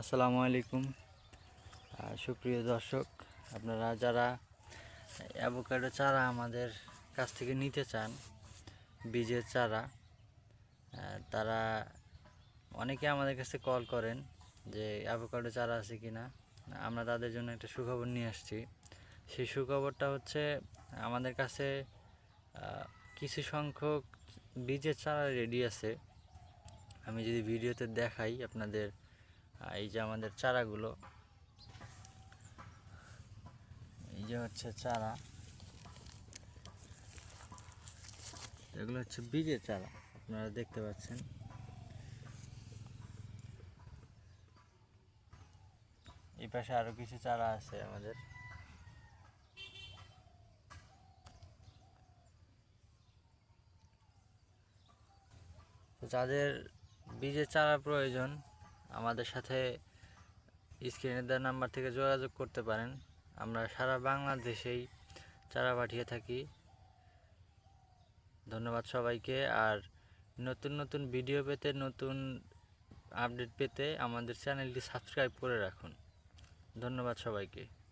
আসসালামু আলাইকুম। সুপ্রিয় দর্শক, আপনারা যারা অ্যাভোকাডো চারা আমাদের কাছ থেকে নিতে চান, বীজের চারা তারা অনেকে আমাদের কাছে কল করেন যে অ্যাভোকাডো চারা আছে কি না আমরা তাদের জন্য একটা সুখবর নিয়ে আসছি। সেই সুখবরটা হচ্ছে, আমাদের কাছে কিছু সংখ্যক বীজের চারা রেডি আছে। আমি যদি ভিডিওতে দেখাই আপনাদের এই যে আমাদের চারাগুলো। এই যে হচ্ছে চারা। এগুলো হচ্ছে বীজের চারা, আপনারা দেখতে পাচ্ছেন। এই পাশে আরও কিছু চারা আছে আমাদের। যাদের বীজের চারা প্রয়োজন আমাদের সাথে স্ক্রিনে দেওয়া নাম্বার থেকে যোগাযোগ করতে পারেন। আমরা সারা বাংলাদেশেই চারা পাঠিয়ে থাকি। ধন্যবাদ সবাইকে। আর নতুন নতুন ভিডিও পেতে, নতুন আপডেট পেতে আমাদের চ্যানেলটি সাবস্ক্রাইব করে রাখুন। ধন্যবাদ সবাইকে।